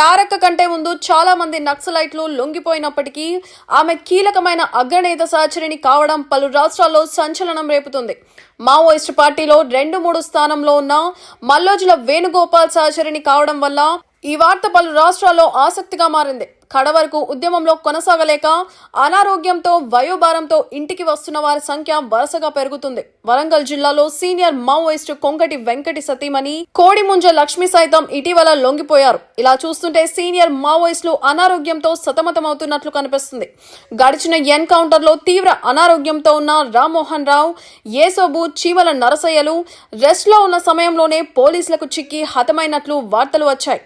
తారక్క కంటే ముందు చాలా మంది నక్సలైట్లు లొంగిపోయినప్పటికీ ఆమె కీలకమైన అగ్రనేత సహచరిని కావడం పలు రాష్ట్రాల్లో సంచలనం రేపుతుంది. మావోయిస్టు పార్టీలో రెండు మూడు స్థానంలో ఉన్న మల్లోజుల వేణుగోపాల్ సహచరిని కావడం వల్ల ఈ వార్త పలు రాష్ట్రాల్లో ఆసక్తిగా మారింది. కడ వరకు ఉద్యమంలో కొనసాగలేక అనారోగ్యంతో వయోభారంతో ఇంటికి వస్తున్న వారి సంఖ్య వరుసగా పెరుగుతుంది. వరంగల్ జిల్లాలో సీనియర్ మావోయిస్టు కొంకటి వెంకటి సతీమణి కోడిముంజ లక్ష్మి సైతం ఇటీవల లొంగిపోయారు. ఇలా చూస్తుంటే సీనియర్ మావోయిస్టులు అనారోగ్యంతో సతమతమవుతున్నట్లు కనిపిస్తుంది. గడిచిన ఎన్కౌంటర్లో తీవ్ర అనారోగ్యంతో ఉన్న రామ్మోహన్ రావు ఏసోబు చీమల నరసయ్యలు రెస్ట్లో ఉన్న సమయంలోనే పోలీసులకు చిక్కి హతమైనట్లు వార్తలు వచ్చాయి.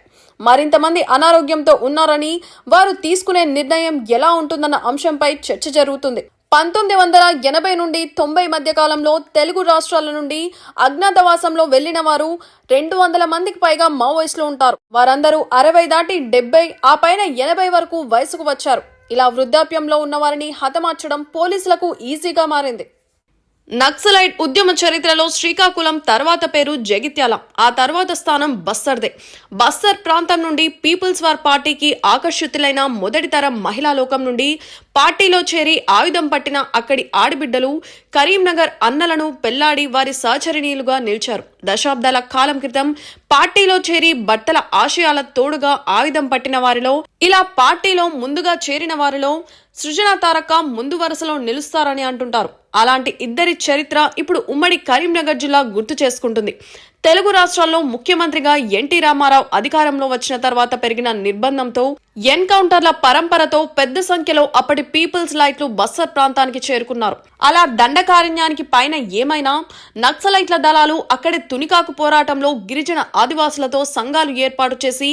మరింతమంది అనారోగ్యంతో ఉన్నారని వారు తీసుకునే నిర్ణయం ఎలా ఉంటుందన్న అంశంపై చర్చ జరుగుతుంది. పంతొమ్మిది వందల ఎనభై నుండి తొంభై మధ్య కాలంలో తెలుగు రాష్ట్రాల నుండి అజ్ఞాతవాసంలో వెళ్ళిన వారు రెండు వందల మందికి పైగా మావోయిస్టులు ఉంటారు. వారందరూ అరవై దాటి డెబ్బై ఆ పైన ఎనభై వరకు వయసుకు వచ్చారు. ఇలా వృద్ధాప్యంలో ఉన్నవారిని హతమార్చడం పోలీసులకు ఈజీగా మారింది. నక్సలైట్ ఉద్యమ చరిత్రలో శ్రీకాకుళం తర్వాత పేరు జగిత్యాల ఆ తర్వాత స్థానం బస్తర్దే బస్తర్ ప్రాంతం నుండి పీపుల్స్ వార్ పార్టీకి ఆకర్షితులైన మొదటి తరం మహిళా లోకం నుండి పార్టీలో చేరి ఆయుధం పట్టిన అక్కడి ఆడిబిడ్డలు కరీంనగర్ అన్నలను పెళ్ళాడి వారి సహచరిణీయులుగా నిలిచారు. దశాబ్దాల కాలం క్రితం పార్టీలో చేరి బట్టల ఆశయాల తోడుగా ఆయుధం పట్టిన వారిలో ఇలా పార్టీలో ముందుగా చేరిన వారిలో సృజన తారక ముందు వరుసలో నిలుస్తారని అంటుంటారు. అలాంటి ఇద్దరి చరిత్ర ఇప్పుడు ఉమ్మడి కరీంనగర్ జిల్లా గుర్తు చేసుకుంటుంది. తెలుగు రాష్ట్రాల్లో ముఖ్యమంత్రిగా ఎన్టీ రామారావు అధికారంలో వచ్చిన తర్వాత పెరిగిన నిర్బంధంతో ఎన్కౌంటర్ల పరంపరతో పెద్ద సంఖ్యలో అప్పటి పీపుల్స్ లైట్లు బస్సర్ ప్రాంతానికి చేరుకున్నారు. అలా దండకారణ్యానికి పైన ఏమైనా నక్సలైట్ల దళాలు అక్కడి తునికాకు పోరాటంలో గిరిజన ఆదివాసులతో సంఘాలు ఏర్పాటు చేసి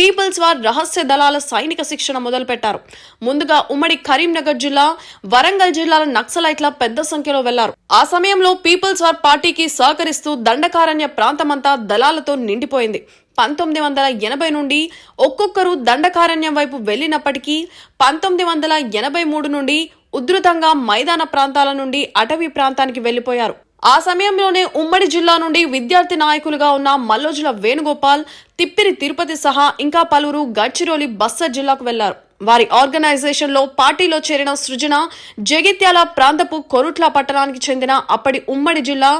పీపుల్స్ వార్ రహస్య దళాల సైనిక శిక్షణ మొదలుపెట్టారు. ముందుగా ఉమ్మడి కరీంనగర్ జిల్లా వరంగల్ జిల్లాల నక్సలైట్ల పెద్ద సంఖ్యలో వెళ్ళారు. ఆ సమయంలో పీపుల్స్ వార్ పార్టీకి సహకరిస్తూ దండకారణ్య ప్రాంతమంతా దళాలతో నిండిపోయింది. పంతొమ్మిది వందల ఎనభై నుండి ఒక్కొక్కరు దండకారణ్యం వైపు వెళ్ళినప్పటికీ పంతొమ్మిది వందల ఎనభై మూడు నుండి ఉధృతంగా మైదాన ప్రాంతాల నుండి అటవీ ప్రాంతానికి వెళ్ళిపోయారు ఆ సమయంలోనే ఉమ్మడి జిల్లా నుండి విద్యార్థి నాయకులుగా ఉన్న మల్లోజుల వేణుగోపాల్ తిప్పిరి తిరుపతి సహా ఇంకా పలువురు గడ్చిరోలి బస్సర్ జిల్లాకు వెళ్ళారు. వారి ఆర్గనైజేషన్లో పార్టీలో చేరిన సృజన జగిత్యాల ప్రాంతపు కొరుట్ల పట్టణానికి చెందిన అప్పటి ఉమ్మడి జిల్లా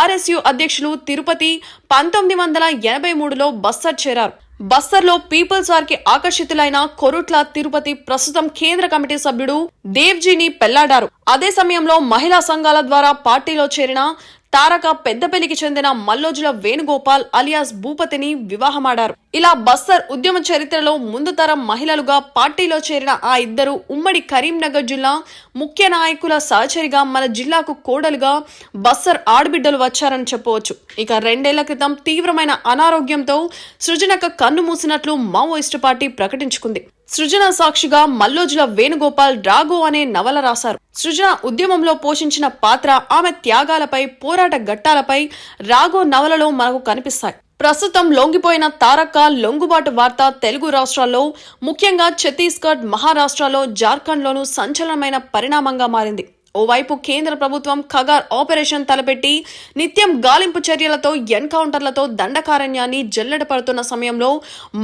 ఆర్ఎస్యు అధ్యక్షులు తిరుపతి పంతొమ్మిది వందల ఎనభై మూడులో బస్తర్ చేరారు. బస్తర్లో పీపుల్స్ వారికి ఆకర్షితులైన కొరుట్ల తిరుపతి ప్రస్తుతం కేంద్ర కమిటీ సభ్యుడు దేవ్జీని పెళ్ళాడారు. అదే సమయంలో మహిళా సంఘాల ద్వారా పార్టీలో చేరిన తారక పెద్దపల్లికి చెందిన మల్లోజుల వేణుగోపాల్ అలియాస్ భూపతిని వివాహమాడారు. ఇలా బస్తర్ ఉద్యమ చరిత్రలో ముందు తరం మహిళలుగా పార్టీలో చేరిన ఆ ఇద్దరు ఉమ్మడి కరీంనగర్ జిల్లా ముఖ్య నాయకుల సహచరిగా మన జిల్లాకు కోడలుగా బస్తర్ ఆడబిడ్డలు వచ్చారని చెప్పవచ్చు. ఇక రెండేళ్ళ క్రితం తీవ్రమైన అనారోగ్యంతో సృజనక కన్ను మూసినట్లు మావోయిస్టు పార్టీ ప్రకటించుకుంది. సృజన సాక్షిగా మల్లోజుల వేణుగోపాల్ రాగో అనే నవల రాశారు. సృజన ఉద్యమంలో పోషించిన పాత్ర ఆమె త్యాగాలపై పోరాట ఘట్టాలపై రాఘో నవలలో మనకు కనిపిస్తాయి. ప్రస్తుతం లొంగిపోయిన తారక్క లొంగుబాటు వార్త తెలుగు రాష్ట్రాల్లో ముఖ్యంగా ఛత్తీస్గఢ్ మహారాష్ట్రలో జార్ఖండ్లోనూ సంచలనమైన పరిణామంగా మారింది. ఓవైపు కేంద్ర ప్రభుత్వం ఖగార్ ఆపరేషన్ తలపెట్టి నిత్యం గాలింపు చర్యలతో ఎన్కౌంటర్లతో దండకారణ్యాన్ని జల్లెడ పడుతున్న సమయంలో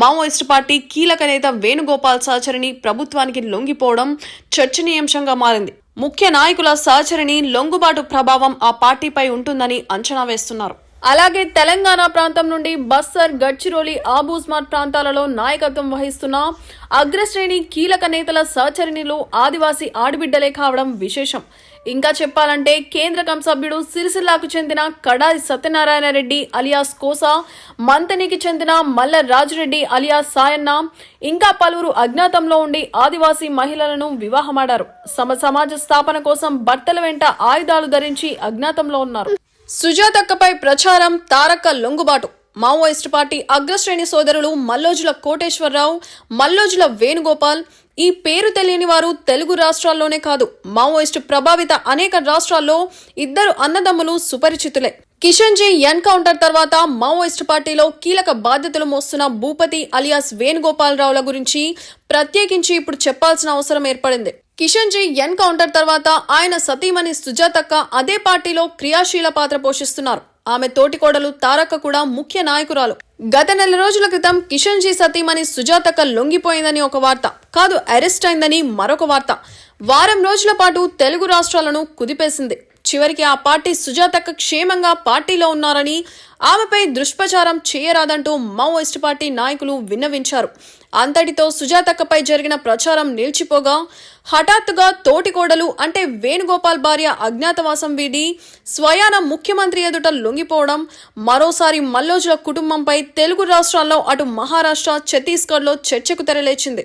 మావోయిస్టు పార్టీ కీలక నేత వేణుగోపాల్ సహచరిని ప్రభుత్వానికి లొంగిపోవడం చర్చనీయాంశంగా మారింది. ముఖ్య నాయకుల సహచరిని లొంగుబాటు ప్రభావం ఆ పార్టీపై ఉంటుందని అంచనా వేస్తున్నారు. అలాగే తెలంగాణ ప్రాంతం నుండి బస్సర్ గడ్చిరోలి ఆబూస్మార్ట్ ప్రాంతాలలో నాయకత్వం వహిస్తున్న అగ్రశ్రేణి కీలక నేతల సహచరిణిలు ఆదివాసీ ఆడబిడ్డలే కావడం విశేషం. ఇంకా చెప్పాలంటే కేంద్రకం సభ్యుడు సిరిసిల్లాకు చెందిన కడారి సత్యనారాయణ రెడ్డి అలియాస్ కోసా మంతనికి చెందిన మల్ల రాజురెడ్డి అలియాస్ సాయన్న ఇంకా పలువురు అజ్ఞాతంలో ఉండి ఆదివాసీ మహిళలను వివాహమాడారు. సమ సమాజ స్థాపన కోసం భర్తల వెంట ఆయుధాలు ధరించి అజ్ఞాతంలో ఉన్నారు. సుజాతక్కపై ప్రచారం తారక లొంగుబాటు. మావోయిస్టు పార్టీ అగ్రశ్రేణి సోదరులు మల్లోజుల కోటేశ్వరరావు మల్లోజుల వేణుగోపాల్ ఈ పేరు తెలియని వారు తెలుగు రాష్ట్రాల్లోనే కాదు. మావోయిస్టు ప్రభావిత అనేక రాష్ట్రాల్లో ఇద్దరు అన్నదమ్ములు సుపరిచితులే. కిషన్ జీ ఎన్కౌంటర్ తర్వాత మావోయిస్టు పార్టీలో కీలక బాధ్యతలు మోస్తున్న భూపతి అలియాస్ వేణుగోపాల్ రావుల గురించి ప్రత్యేకించి ఇప్పుడు చెప్పాల్సిన అవసరం ఏర్పడింది. కిషన్ జీ ఎన్కౌంటర్ తర్వాత ఆయన సతీమణి సుజాతక్క అదే పార్టీలో క్రియాశీల పాత్ర పోషిస్తున్నారు. ఆమె తోటికోడలు తారక్క కూడా ముఖ్య నాయకురాలు. గత నెల రోజుల క్రితం కిషన్ జీ సతీమణి సుజాతక్క లొంగిపోయిందని ఒక వార్త. కాదు అరెస్ట్ అయిందని మరొక వార్త. వారం రోజుల పాటు తెలుగు రాష్ట్రాలను కుదిపేసింది. చివరికి ఆ పార్టీ సుజాతక్క క్షేమంగా పార్టీలో ఉన్నారని ఆమెపై దుష్ప్రచారం చేయరాదంటూ మావోయిస్ట్ పార్టీ నాయకులు విన్నవించారు. అంతటితో సుజాతక్కపై జరిగిన ప్రచారం నిలిచిపోగా హఠాత్తుగా తోటికోడలు అంటే వేణుగోపాల్ భార్య అజ్ఞాతవాసం వీడి స్వయాన ముఖ్యమంత్రి ఎదుట లొంగిపోవడం మరోసారి మల్లోజుల కుటుంబంపై తెలుగు రాష్ట్రాల్లో అటు మహారాష్ట్ర ఛత్తీస్గఢ్లో చర్చకు తెరలేచింది.